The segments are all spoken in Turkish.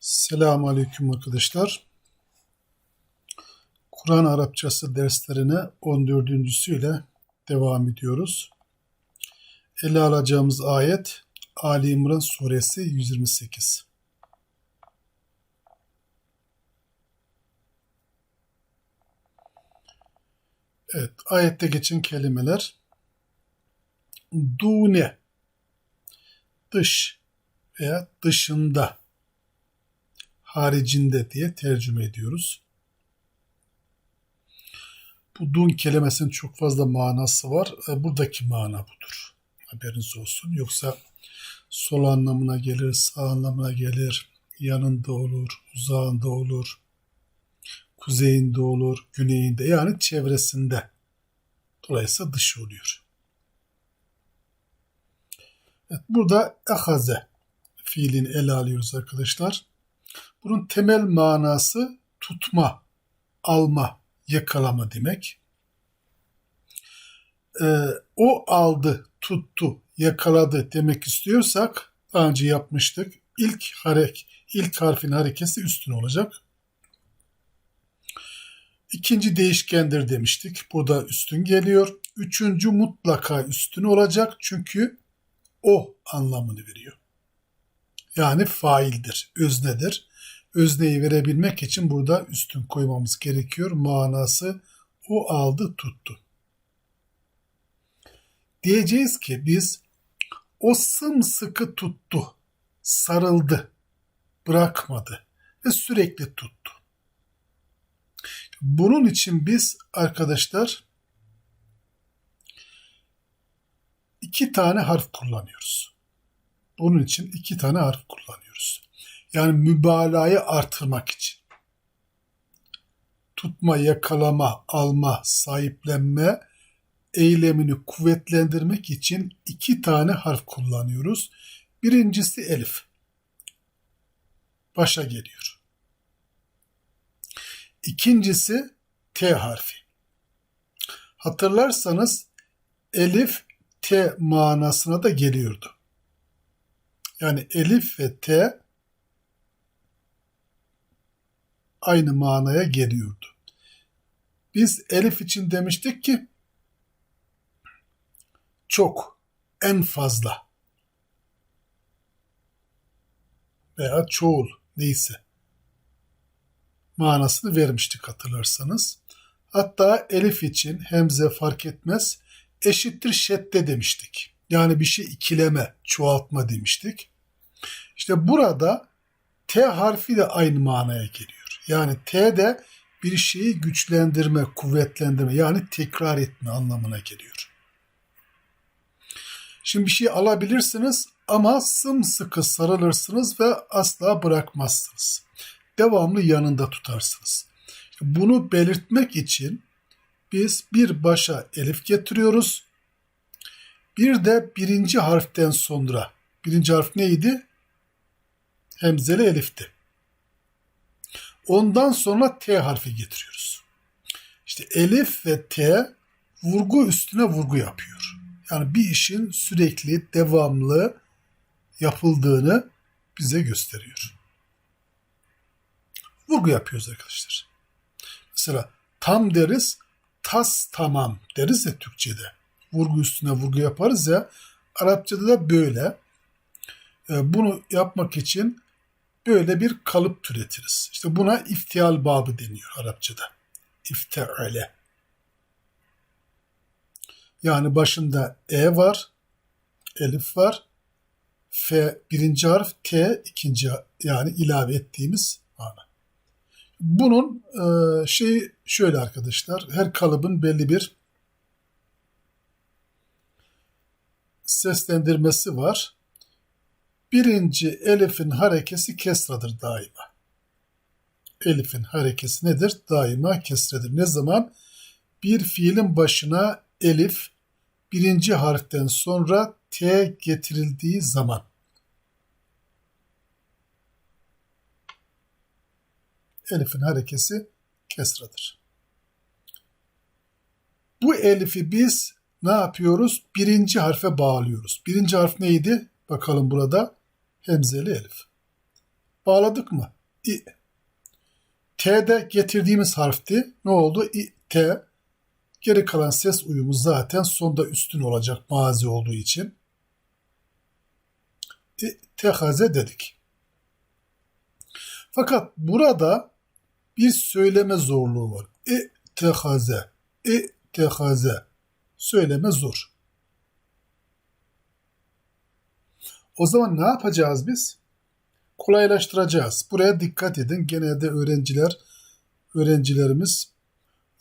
Selamun Aleyküm arkadaşlar. Kur'an Arapçası derslerine 14.süyle devam ediyoruz. Ele alacağımız ayet Ali İmran suresi 128. Evet, ayette geçen kelimeler dune dış veya dışında haricinde diye tercüme ediyoruz. Bu dun kelimesinin çok fazla manası var. E, Buradaki mana budur. Haberiniz olsun. Yoksa sol anlamına gelir, sağ anlamına gelir, yanında olur, uzağında olur, kuzeyinde olur, güneyinde yani çevresinde. Dolayısıyla dışı oluyor. Evet, burada ehaze fiilini ele alıyoruz arkadaşlar. Bunun temel manası tutma, alma, yakalama demek. Ee, o aldı, tuttu, yakaladı demek istiyorsak daha önce yapmıştık. İlk harek, ilk harfin harekesi üstün olacak. İkinci değişkendir demiştik. Burada üstün geliyor. Üçüncü mutlaka üstün olacak çünkü o anlamını veriyor. Yani faildir, öznedir. Özneyi verebilmek için burada üstün koymamız gerekiyor. Manası o aldı tuttu. Diyeceğiz ki biz o sımsıkı tuttu, sarıldı, bırakmadı ve sürekli tuttu. Bunun için biz arkadaşlar iki tane harf kullanıyoruz. Bunun için iki tane harf kullanıyoruz. Yani mübalağayı artırmak için. Tutma, yakalama, alma, sahiplenme eylemini kuvvetlendirmek için iki tane harf kullanıyoruz. Birincisi elif. Başa geliyor. İkincisi T harfi. Hatırlarsanız elif T manasına da geliyordu. Yani elif ve T aynı manaya geliyordu. Biz elif için demiştik ki çok, en fazla veya çoğul neyse manasını vermiştik hatırlarsanız. Hatta elif için hemze fark etmez eşittir şedde demiştik. Yani bir şey ikileme, çoğaltma demiştik. İşte burada T harfi de aynı manaya geliyor. Yani T de bir şeyi güçlendirme, kuvvetlendirme yani tekrar etme anlamına geliyor. Şimdi bir şey alabilirsiniz ama sımsıkı sarılırsınız ve asla bırakmazsınız. Devamlı yanında tutarsınız. Bunu belirtmek için biz bir başa elif getiriyoruz. Bir de birinci harften sonra, birinci harf neydi? Hemzeli elifti. Ondan sonra T harfi getiriyoruz. İşte elif ve T vurgu üstüne vurgu yapıyor. Yani bir işin sürekli, devamlı yapıldığını bize gösteriyor. Vurgu yapıyoruz arkadaşlar. Mesela tam deriz, tas tamam deriz ya Türkçe'de. Vurgu üstüne vurgu yaparız ya. Arapçada da böyle. Ee, bunu yapmak için böyle bir kalıp türetiriz. İşte buna iftial babı deniyor Arapçada. İfteale. Yani başında e var, elif var, f birinci harf, t ikinci yani ilave ettiğimiz mana. Bunun e, şey şöyle arkadaşlar, her kalıbın belli bir seslendirmesi var. Birinci elifin harekesi kesradır daima. Elifin harekesi nedir? Daima kesredir. Ne zaman? Bir fiilin başına elif birinci harften sonra T getirildiği zaman. Elif'in harekesi kesradır. Bu elifi biz ne yapıyoruz? Birinci harfe bağlıyoruz. Birinci harf neydi? Bakalım burada hemzeli elif. Bağladık mı? İ. T'de getirdiğimiz harfti. Ne oldu? İ, T. Geri kalan ses uyumu zaten sonda üstün olacak mazi olduğu için. İ, tehaze dedik. Fakat burada bir söyleme zorluğu var. İ, tehaze. İ, tehaze. Söyleme zor. O zaman ne yapacağız biz? Kolaylaştıracağız. Buraya dikkat edin. Genelde öğrenciler, öğrencilerimiz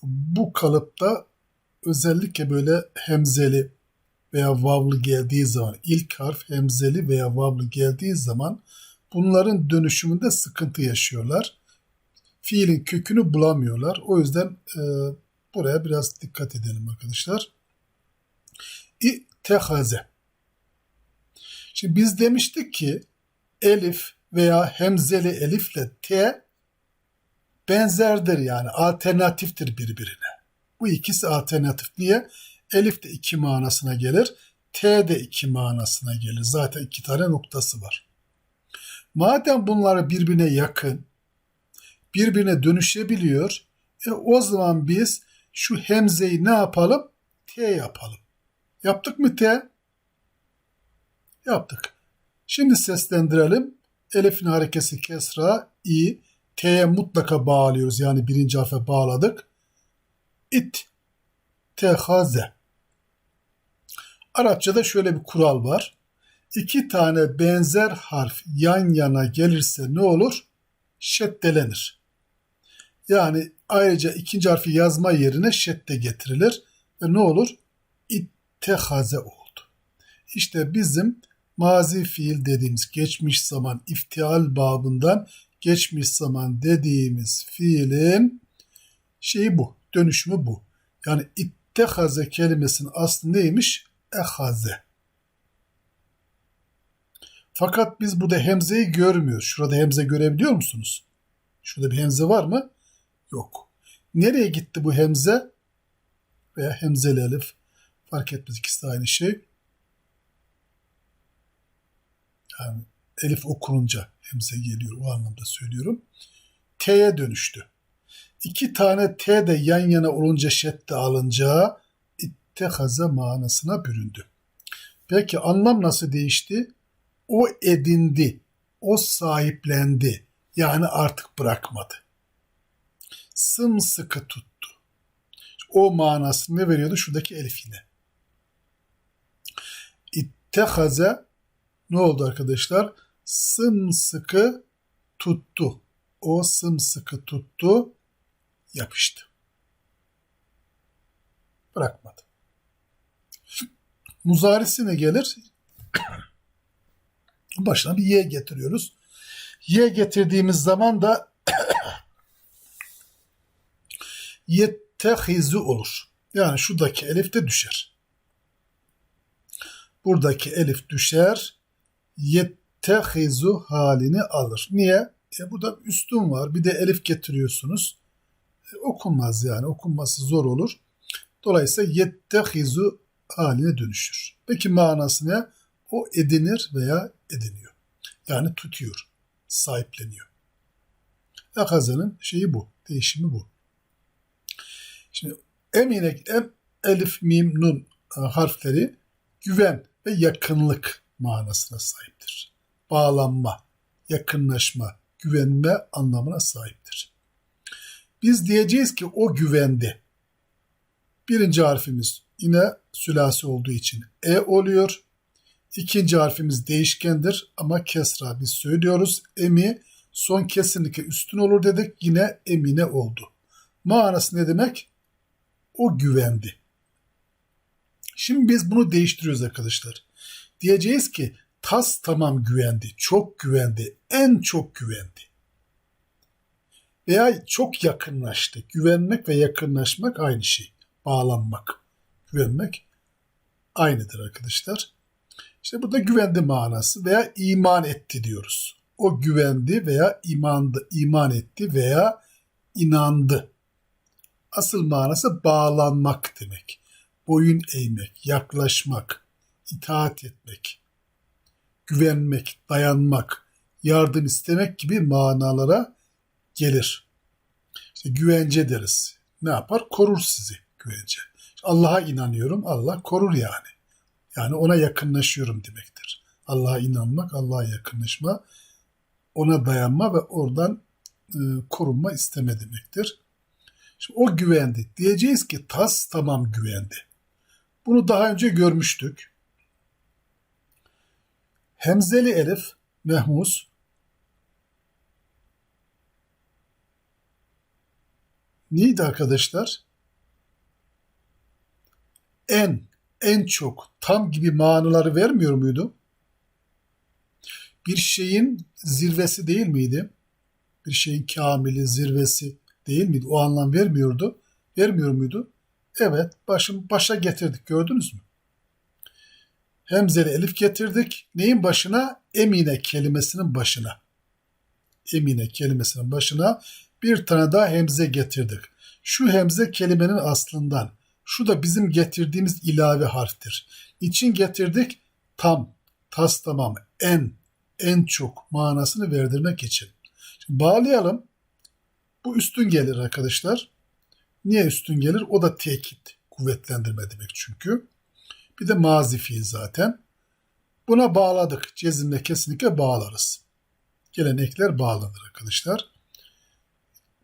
bu kalıpta özellikle böyle hemzeli veya vavlı geldiği zaman, ilk harf hemzeli veya vavlı geldiği zaman bunların dönüşümünde sıkıntı yaşıyorlar. Fiilin kökünü bulamıyorlar. O yüzden e, buraya biraz dikkat edelim arkadaşlar. İtehaze. Şimdi biz demiştik ki elif veya hemzeli elifle t benzerdir yani alternatiftir birbirine. Bu ikisi alternatif. Niye? Elif de iki manasına gelir. T de iki manasına gelir. Zaten iki tane noktası var. Madem bunları birbirine yakın, birbirine dönüşebiliyor, e o zaman biz şu hemzeyi ne yapalım? T yapalım. Yaptık mı T? Yaptık. Şimdi seslendirelim. Elif'in harekesi kesra, i, t'ye mutlaka bağlıyoruz. Yani birinci harfe bağladık. İt, tehaze. Arapçada şöyle bir kural var. İki tane benzer harf yan yana gelirse ne olur? Şeddelenir. Yani ayrıca ikinci harfi yazma yerine şedde getirilir ve ne olur? İttehaze oldu. İşte bizim mazi fiil dediğimiz geçmiş zaman iftial babından geçmiş zaman dediğimiz fiilin şeyi bu, dönüşümü bu. Yani ittehaze kelimesinin aslı neymiş? Ehaze. Fakat biz burada hemzeyi görmüyoruz. Şurada hemze görebiliyor musunuz? Şurada bir hemze var mı? Yok. Nereye gitti bu hemze? Veya hemzeli elif. Fark etmez ikisi de aynı şey. Yani elif okununca hemze geliyor. O anlamda söylüyorum. T'ye dönüştü. İki tane T de yan yana olunca şedde alınca ittehaza manasına büründü. Peki anlam nasıl değişti? O edindi, o sahiplendi. Yani artık bırakmadı. Sımsıkı tuttu. O manasını ne veriyordu? Şuradaki elif yine. İttehaze ne oldu arkadaşlar? Sımsıkı tuttu. O sımsıkı tuttu, yapıştı. Bırakmadı. Muzarisi ne gelir? Başına bir y getiriyoruz. Y getirdiğimiz zaman da yettehizu olur. Yani şuradaki elif de düşer. Buradaki elif düşer. Yettehizu halini alır. Niye? E burada üstün var. Bir de elif getiriyorsunuz. E, okunmaz yani. Okunması zor olur. Dolayısıyla yettehizu haline dönüşür. Peki manası ne? O edinir veya ediniyor. Yani tutuyor, sahipleniyor. Akazanın şeyi bu, değişimi bu. Şimdi emine em, elif, mim, nun e, harfleri güven ve yakınlık manasına sahiptir. Bağlanma, yakınlaşma, güvenme anlamına sahiptir. Biz diyeceğiz ki o güvendi. Birinci harfimiz yine sülasi olduğu için e oluyor. İkinci harfimiz değişkendir ama kesra biz söylüyoruz. Emi son kesinlikle üstün olur dedik yine emine oldu. Manası ne demek? O güvendi. Şimdi biz bunu değiştiriyoruz arkadaşlar. Diyeceğiz ki tas tamam güvendi, çok güvendi, en çok güvendi. Veya çok yakınlaştı. Güvenmek ve yakınlaşmak aynı şey. Bağlanmak, güvenmek aynıdır arkadaşlar. İşte burada güvendi manası veya iman etti diyoruz. O güvendi veya imandı, iman etti veya inandı. Asıl manası bağlanmak demek. Boyun eğmek, yaklaşmak, itaat etmek, güvenmek, dayanmak, yardım istemek gibi manalara gelir. İşte güvence deriz. Ne yapar? Korur sizi güvence. Allah'a inanıyorum. Allah korur yani. Yani ona yakınlaşıyorum demektir. Allah'a inanmak, Allah'a yakınlaşma, ona dayanma ve oradan e, korunma isteme demektir. Şimdi o güvendi. Diyeceğiz ki tas tamam güvendi. Bunu daha önce görmüştük. Hemzeli elif, mehmus, neydi arkadaşlar? En, en çok, tam gibi manaları vermiyor muydu? Bir şeyin zirvesi değil miydi? Bir şeyin kamili, zirvesi değil miydi? O anlam vermiyordu. Vermiyor muydu? Evet, başım başa getirdik. Gördünüz mü? Hemzeli elif getirdik. Neyin başına? Emine kelimesinin başına. Emine kelimesinin başına bir tane daha hemze getirdik. Şu hemze kelimenin aslından. Şu da bizim getirdiğimiz ilave harftir. İçin getirdik? Tam, tas tamam, en, en çok manasını verdirmek için. Şimdi bağlayalım. Bu üstün gelir arkadaşlar. Niye üstün gelir? O da tekit, kuvvetlendirme demek çünkü. Bir de mazi fiil zaten. Buna bağladık. Cezimle kesinlikle bağlarız. Gelen ekler bağlanır arkadaşlar.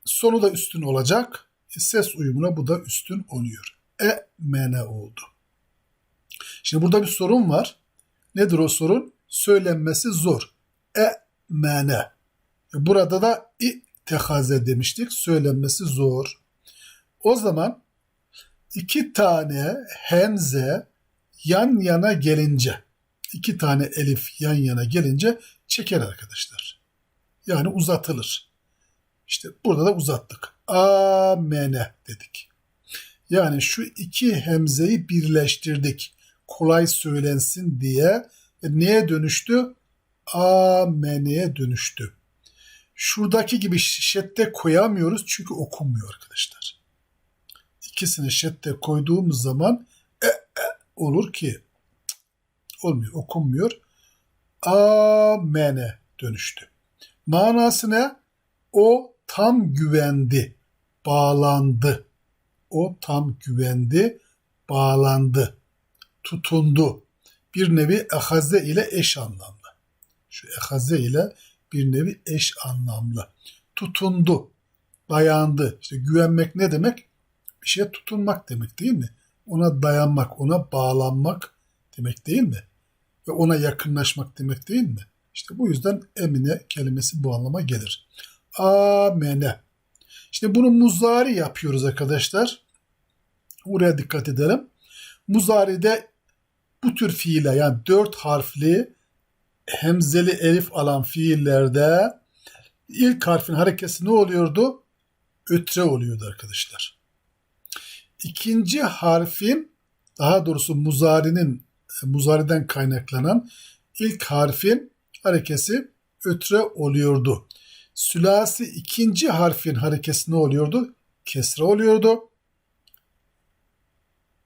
Sonu da üstün olacak. E, ses uyumuna bu da üstün oluyor. E, mene oldu. Şimdi burada bir sorun var. Nedir o sorun? Söylenmesi zor. E, mene. Burada da i tehaze demiştik. Söylenmesi zor. O zaman iki tane hemze yan yana gelince, iki tane elif yan yana gelince çeker arkadaşlar. Yani uzatılır. İşte burada da uzattık. Amene dedik. Yani şu iki hemzeyi birleştirdik. Kolay söylensin diye. E neye dönüştü? Amene'ye dönüştü. Şuradaki gibi şedde koyamıyoruz çünkü okunmuyor arkadaşlar. İkisini şedde koyduğumuz zaman e, e olur ki olmuyor, okunmuyor. Amene dönüştü. Manası ne? O tam güvendi, bağlandı. O tam güvendi, bağlandı, tutundu. Bir nevi ehaze ile eş anlamlı. Şu ehaze ile bir nevi eş anlamlı. Tutundu, dayandı. İşte güvenmek ne demek? Bir şeye tutunmak demek değil mi? Ona dayanmak, ona bağlanmak demek değil mi? Ve ona yakınlaşmak demek değil mi? İşte bu yüzden emine kelimesi bu anlama gelir. Amene. Şimdi bunu muzari yapıyoruz arkadaşlar. Buraya dikkat edelim. Muzari'de bu tür fiile yani dört harfli hemzeli elif alan fiillerde ilk harfin harekesi ne oluyordu? Ötre oluyordu arkadaşlar. İkinci harfin daha doğrusu muzarinin muzariden kaynaklanan ilk harfin harekesi ötre oluyordu. Sülasi ikinci harfin harekesi ne oluyordu? Kesre oluyordu.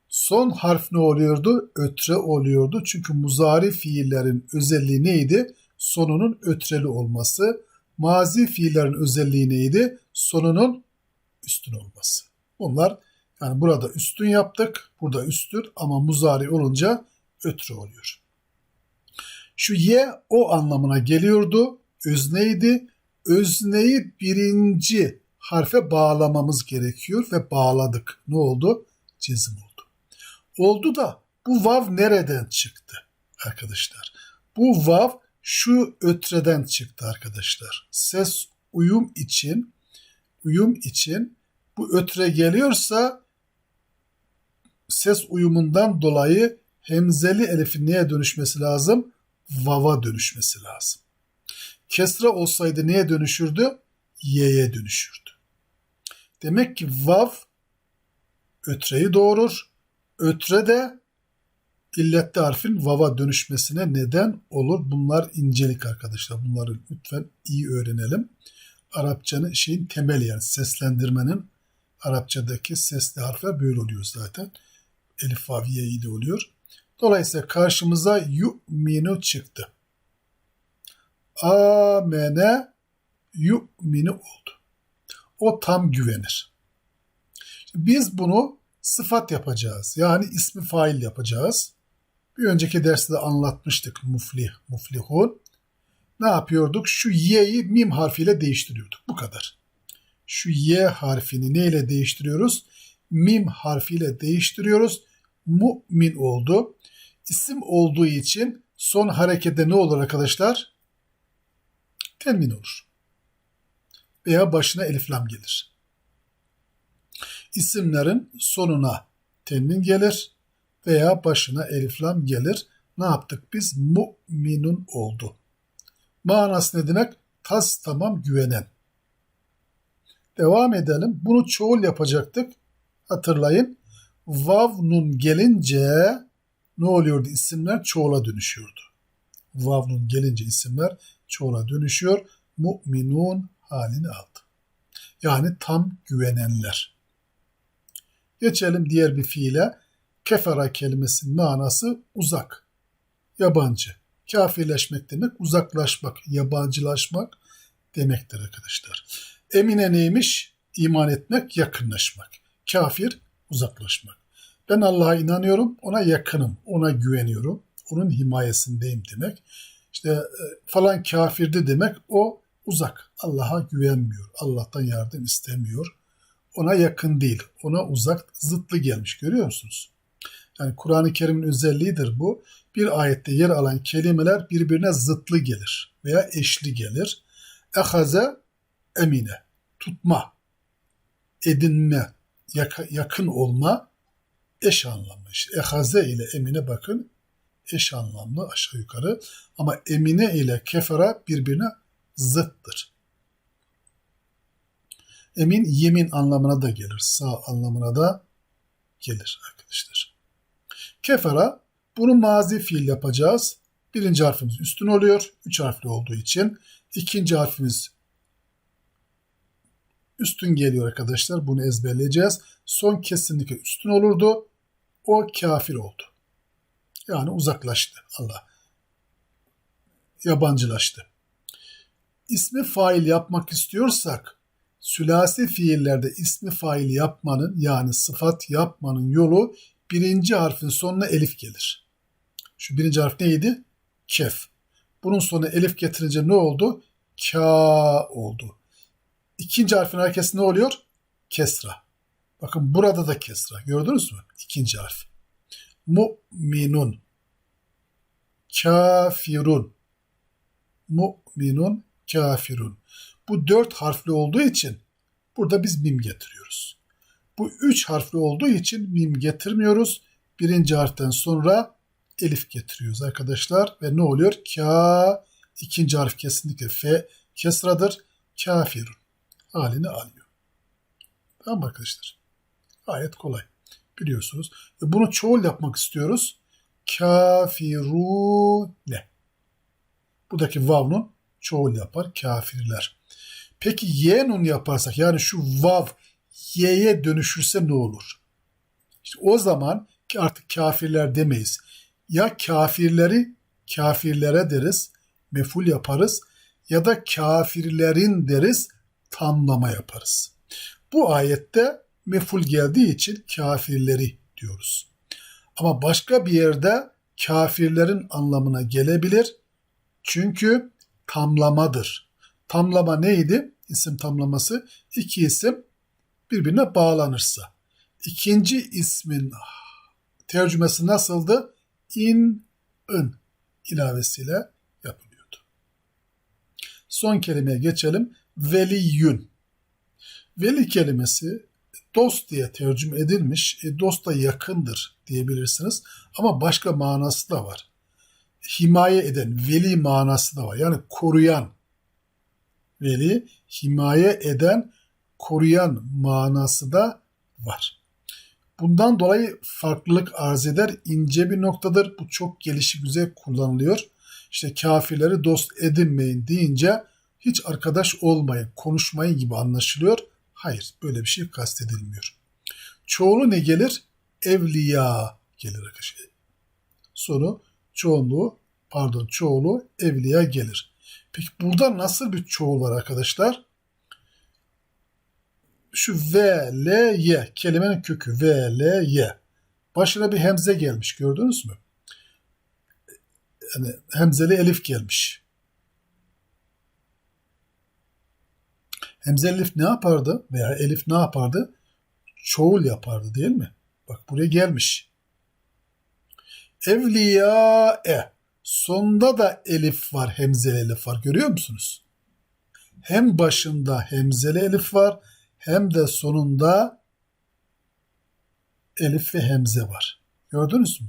Son harf ne oluyordu? Ötre oluyordu. Çünkü muzari fiillerin özelliği neydi? Sonunun ötreli olması. Mazi fiillerin özelliği neydi? Sonunun üstün olması. Bunlar yani burada üstün yaptık. Burada üstün ama muzari olunca ötre oluyor. Şu ye o anlamına geliyordu. Özneydi. Özneyi birinci harfe bağlamamız gerekiyor ve bağladık. Ne oldu? Cezim oldu. Oldu da bu vav nereden çıktı arkadaşlar? Bu vav şu ötreden çıktı arkadaşlar. Ses uyum için uyum için bu ötre geliyorsa ses uyumundan dolayı hemzeli elifin neye dönüşmesi lazım? Vava dönüşmesi lazım. Kesra olsaydı neye dönüşürdü? Y'ye dönüşürdü. Demek ki vav ötreyi doğurur. Ötre de illetli harfin vava dönüşmesine neden olur. Bunlar incelik arkadaşlar. Bunları lütfen iyi öğrenelim. Arapçanın şeyin temeli yani seslendirmenin Arapçadaki sesli harfler böyle oluyor zaten. Elif, vav, ye, ile oluyor. Dolayısıyla karşımıza yu'minu çıktı. amene yu'minu oldu. O tam güvenir. Biz bunu sıfat yapacağız. Yani ismi fail yapacağız. Bir önceki derste de anlatmıştık muflih, muflihun. Ne yapıyorduk? Şu y'yi mim harfiyle değiştiriyorduk. Bu kadar. Şu y harfini neyle değiştiriyoruz? Mim harfiyle değiştiriyoruz. Mu'min oldu. İsim olduğu için son harekette ne olur arkadaşlar? Temin olur. Veya başına elif lam gelir. İsimlerin sonuna temin gelir veya başına elif lam gelir. Ne yaptık biz? Mu'minun oldu. Manası ne demek? Tas tamam güvenen. Devam edelim. Bunu çoğul yapacaktık. Hatırlayın. Vav nun gelince ne oluyordu? İsimler çoğula dönüşüyordu. Vav nun gelince isimler çoğula dönüşüyor. Mu'minun halini aldı. Yani tam güvenenler. Geçelim diğer bir fiile. Kefara kelimesinin manası uzak, yabancı. Kafirleşmek demek uzaklaşmak, yabancılaşmak demektir arkadaşlar. Emine neymiş? İman etmek, yakınlaşmak. Kafir, uzaklaşmak. Ben Allah'a inanıyorum, ona yakınım, ona güveniyorum, onun himayesindeyim demek. İşte e, falan kafirdi demek o uzak, Allah'a güvenmiyor, Allah'tan yardım istemiyor. Ona yakın değil, ona uzak, zıtlı gelmiş görüyor musunuz? Yani Kur'an-ı Kerim'in özelliğidir bu. Bir ayette yer alan kelimeler birbirine zıtlı gelir veya eşli gelir. Ehaze emine, tutma, edinme, yakın olma eş anlamlı. İşte ehaze ile emine bakın eş anlamlı aşağı yukarı ama emine ile kefara birbirine zıttır. Emin yemin anlamına da gelir, sağ anlamına da gelir arkadaşlar. Kefara bunu mazi fiil yapacağız. Birinci harfimiz üstün oluyor. Üç harfli olduğu için. İkinci harfimiz üstün geliyor arkadaşlar. Bunu ezberleyeceğiz. Son kesinlikle üstün olurdu. O kafir oldu. Yani uzaklaştı Allah. Yabancılaştı. İsmi fail yapmak istiyorsak sülasi fiillerde ismi fail yapmanın yani sıfat yapmanın yolu birinci harfin sonuna elif gelir. Şu birinci harf neydi? Kef. Bunun sonuna elif getirince ne oldu? Ka oldu. İkinci harfin harekesi ne oluyor? Kesra. Bakın burada da kesra. Gördünüz mü? İkinci harf. Mu'minun. Kafirun. Mu'minun. Kafirun. Bu dört harfli olduğu için burada biz mim getiriyoruz. Bu üç harfli olduğu için mim getirmiyoruz. Birinci harften sonra elif getiriyoruz arkadaşlar. Ve ne oluyor? Ka ikinci harf kesinlikle f kesradır. Kafirun halini alıyor. Tamam arkadaşlar? Gayet kolay. Biliyorsunuz. Ve bunu çoğul yapmak istiyoruz. Kafirune. Buradaki vavnun çoğul yapar. Kafirler. Peki ye nun yaparsak yani şu vav y'ye dönüşürse ne olur? İşte o zaman artık kafirler demeyiz. Ya kafirleri kafirlere deriz, meful yaparız ya da kafirlerin deriz, tamlama yaparız. Bu ayette meful geldiği için kafirleri diyoruz. Ama başka bir yerde kafirlerin anlamına gelebilir. Çünkü tamlamadır. Tamlama neydi? İsim tamlaması. İki isim birbirine bağlanırsa. İkinci ismin tercümesi nasıldı? İn, ın ilavesiyle yapılıyordu. Son kelimeye geçelim. Veliyün. Veli kelimesi dost diye tercüme edilmiş. E, dost da yakındır diyebilirsiniz. Ama başka manası da var. Himaye eden, veli manası da var. Yani koruyan. Veli, himaye eden, koruyan manası da var. Bundan dolayı farklılık arz eder. ince bir noktadır. Bu çok gelişi güzel kullanılıyor. İşte kafirleri dost edinmeyin deyince hiç arkadaş olmayın, konuşmayın gibi anlaşılıyor. Hayır, böyle bir şey kastedilmiyor. Çoğulu ne gelir? Evliya gelir arkadaşlar. Sonu çoğunluğu, pardon çoğulu evliya gelir. Peki burada nasıl bir çoğul var arkadaşlar? Şu V, L, Y kelimenin kökü V, L, Y. Başına bir hemze gelmiş gördünüz mü? Yani hemzeli elif gelmiş. Hemzeli elif ne yapardı? Veya elif ne yapardı? Çoğul yapardı değil mi? Bak buraya gelmiş. Evliya e. Sonunda da elif var, hemzeli elif var. Görüyor musunuz? Hem başında hemzeli elif var, hem de sonunda elif ve hemze var. Gördünüz mü?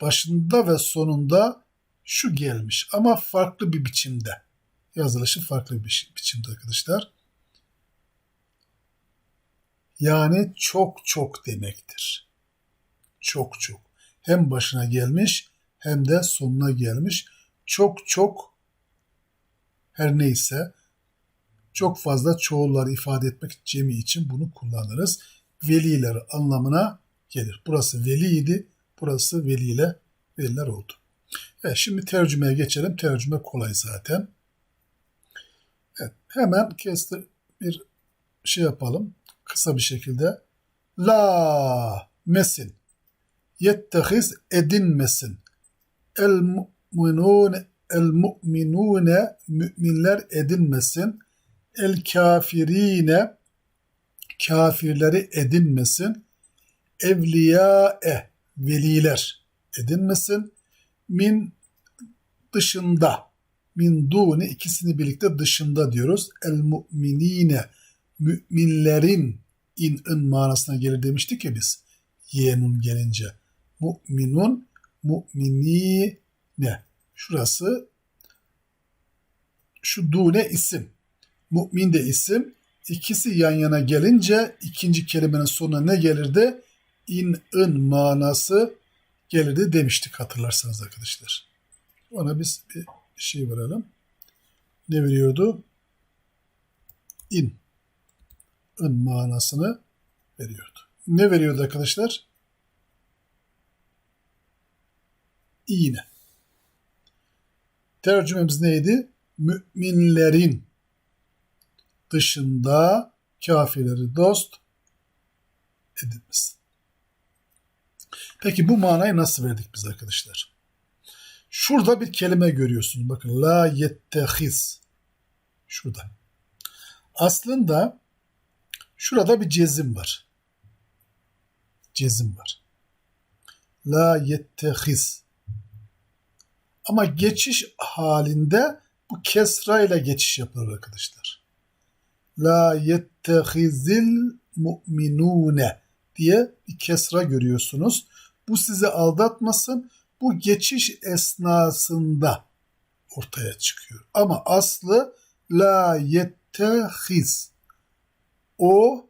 Başında ve sonunda şu gelmiş ama farklı bir biçimde. Yazılışı farklı bir biçimde arkadaşlar. Yani çok çok demektir. Çok çok. Hem başına gelmiş hem de sonuna gelmiş. Çok çok her neyse çok fazla çoğulları ifade etmek cemi için bunu kullanırız. Veliler anlamına gelir. Burası veliydi, burası veliyle veliler oldu. Evet, şimdi tercümeye geçelim. Tercüme kolay zaten. Hemen kesti bir şey yapalım. Kısa bir şekilde. La mesin. Yettehiz edinmesin. El mu'minune el mu'minune müminler edinmesin. El kafirine kafirleri edinmesin. Evliyae veliler edinmesin. Min dışında min duni ikisini birlikte dışında diyoruz. El mu'minine müminlerin in ın manasına gelir demiştik ya biz. Yenun gelince. Mu'minun mu'minine. Şurası şu dune isim. Mu'min de isim. İkisi yan yana gelince ikinci kelimenin sonuna ne gelirdi? İn ın manası gelirdi demiştik hatırlarsanız arkadaşlar. Ona biz bir şey verelim. Ne veriyordu? İn. ın manasını veriyordu. Ne veriyordu arkadaşlar? İğne. Tercümemiz neydi? Müminlerin dışında kafirleri dost edinmesin. Peki bu manayı nasıl verdik biz arkadaşlar? Şurada bir kelime görüyorsunuz. Bakın la yettehiz. Şurada. Aslında şurada bir cezim var. Cezim var. La yettehiz. Ama geçiş halinde bu kesra ile geçiş yapılır arkadaşlar. La yettehizil mu'minune diye bir kesra görüyorsunuz. Bu sizi aldatmasın. Bu geçiş esnasında ortaya çıkıyor. Ama aslı la yettehiz. O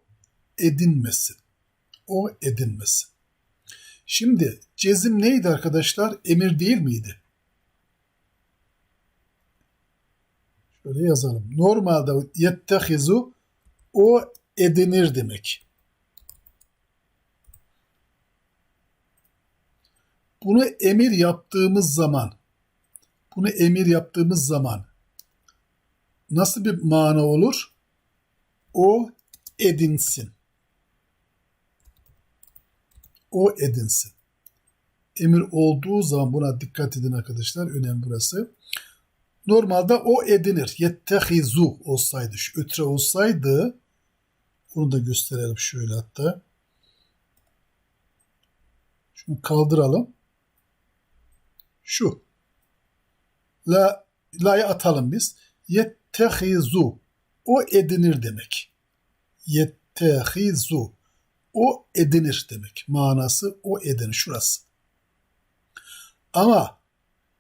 edinmesin. O edinmesin. Şimdi cezim neydi arkadaşlar? Emir değil miydi? Şöyle yazalım. Normalde yettehizu o edinir demek. Bunu emir yaptığımız zaman bunu emir yaptığımız zaman nasıl bir mana olur? O edinsin. O edinsin. Emir olduğu zaman buna dikkat edin arkadaşlar. Önemli burası. Normalde o edinir. Yettehizu olsaydı, şu ötre olsaydı onu da gösterelim şöyle hatta. Şunu kaldıralım. Şu. La, la'yı atalım biz. Yettehizu. O edinir demek. Yettehizu. O edinir demek. Manası o edinir. Şurası. Ama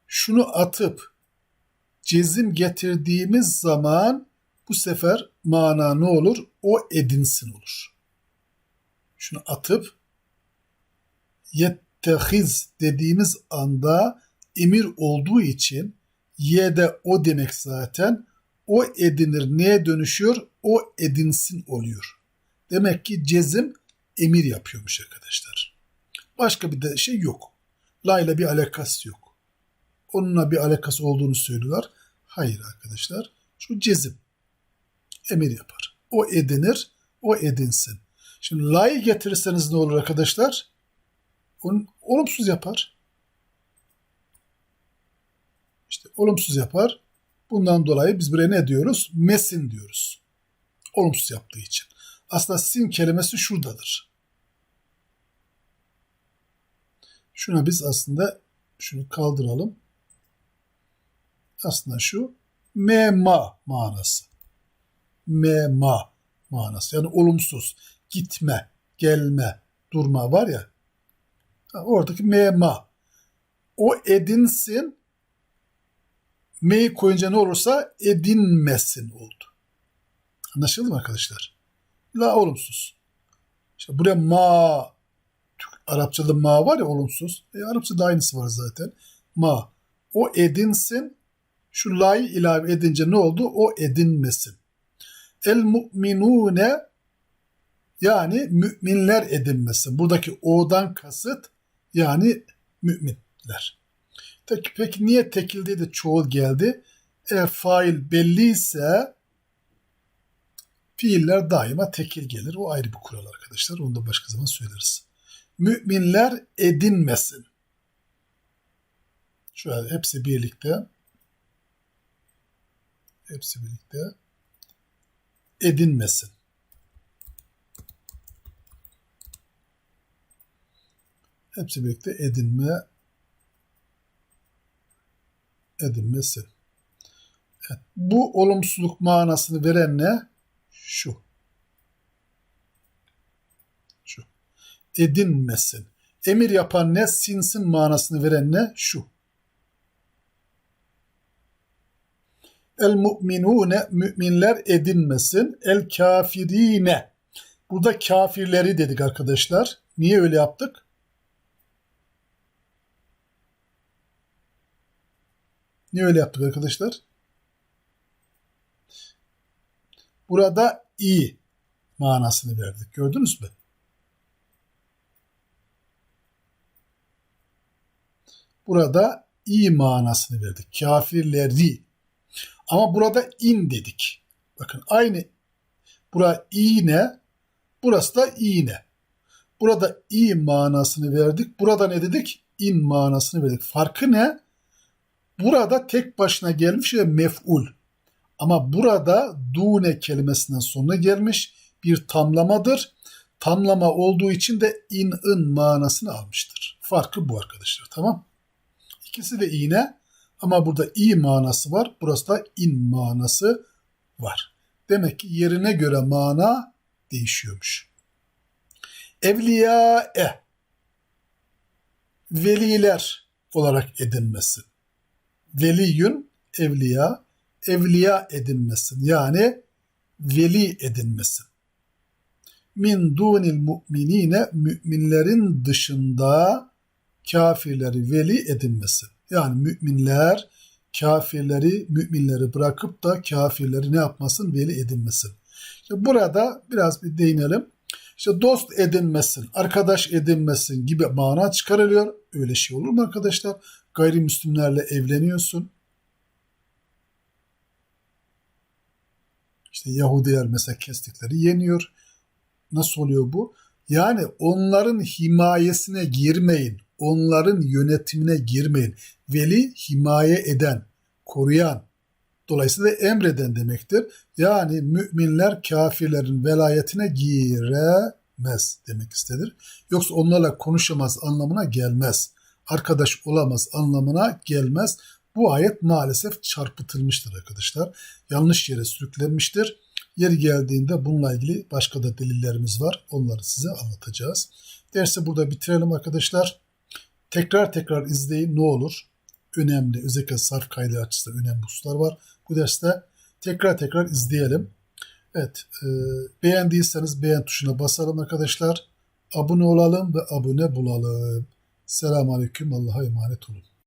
şunu atıp cezim getirdiğimiz zaman bu sefer mana ne olur? O edinsin olur. Şunu atıp yettehiz dediğimiz anda emir olduğu için ye de o demek zaten o edinir neye dönüşüyor? O edinsin oluyor. Demek ki cezim emir yapıyormuş arkadaşlar. Başka bir de şey yok. La ile bir alakası yok onunla bir alakası olduğunu söylüyorlar. Hayır arkadaşlar. Şu cezim. Emir yapar. O edinir, o edinsin. Şimdi la'yı getirirseniz ne olur arkadaşlar? Onun olumsuz yapar. İşte olumsuz yapar. Bundan dolayı biz buraya ne diyoruz? Mesin diyoruz. Olumsuz yaptığı için. Aslında sin kelimesi şuradadır. Şuna biz aslında şunu kaldıralım. Aslında şu mema manası. Mema manası. Yani olumsuz. Gitme, gelme, durma var ya. Oradaki mema. O edinsin. M'yi koyunca ne olursa edinmesin oldu. Anlaşıldı mı arkadaşlar? La olumsuz. İşte buraya ma Arapçada ma var ya olumsuz. E, Arapçada aynısı var zaten. Ma. O edinsin. Şu la'yı ilave edince ne oldu? O edinmesin. El mu'minune yani müminler edinmesin. Buradaki o'dan kasıt yani müminler. Peki, peki niye tekilde de çoğul geldi? Eğer fail belliyse fiiller daima tekil gelir. O ayrı bir kural arkadaşlar. Onu da başka zaman söyleriz. Müminler edinmesin. Şöyle hepsi birlikte hepsi birlikte edinmesin. Hepsi birlikte edinme edinmesin. Evet, bu olumsuzluk manasını veren ne? Şu. Şu. Edinmesin. Emir yapan ne? Sinsin manasını veren ne? Şu. El mu'minune müminler edinmesin. El kafirine. Burada kafirleri dedik arkadaşlar. Niye öyle yaptık? Niye öyle yaptık arkadaşlar? Burada i manasını verdik. Gördünüz mü? Burada i manasını verdik. Kafirleri. Ama burada in dedik. Bakın aynı bura iğne, burası da iğne. Burada i manasını verdik. Burada ne dedik? İn manasını verdik. Farkı ne? Burada tek başına gelmiş ve mef'ul. Ama burada dune kelimesinden sonra gelmiş bir tamlamadır. Tamlama olduğu için de in-ın manasını almıştır. Farkı bu arkadaşlar tamam. İkisi de iğne ama burada i manası var. Burası da in manası var. Demek ki yerine göre mana değişiyormuş. Evliya-e veliler olarak edinmesin. Veliyün evliya, evliya edinmesin. Yani veli edinmesin. Min dunil mu'minine müminlerin dışında kafirleri veli edinmesin. Yani müminler kafirleri, müminleri bırakıp da kafirleri ne yapmasın? Veli edinmesin. İşte burada biraz bir değinelim. İşte dost edinmesin, arkadaş edinmesin gibi mana çıkarılıyor. Öyle şey olur mu arkadaşlar? Gayrimüslimlerle evleniyorsun. İşte Yahudiler mesela kestikleri yeniyor. Nasıl oluyor bu? Yani onların himayesine girmeyin onların yönetimine girmeyin. Veli himaye eden, koruyan, dolayısıyla emreden demektir. Yani müminler kafirlerin velayetine giremez demek istedir. Yoksa onlarla konuşamaz anlamına gelmez. Arkadaş olamaz anlamına gelmez. Bu ayet maalesef çarpıtılmıştır arkadaşlar. Yanlış yere sürüklenmiştir. Yeri geldiğinde bununla ilgili başka da delillerimiz var. Onları size anlatacağız. Dersi burada bitirelim arkadaşlar. Tekrar tekrar izleyin ne olur. Önemli, özellikle sarf kaydı açısından önemli hususlar var. Bu derste tekrar tekrar izleyelim. Evet, e, beğendiyseniz beğen tuşuna basalım arkadaşlar. Abone olalım ve abone bulalım. Selamun Aleyküm, Allah'a emanet olun.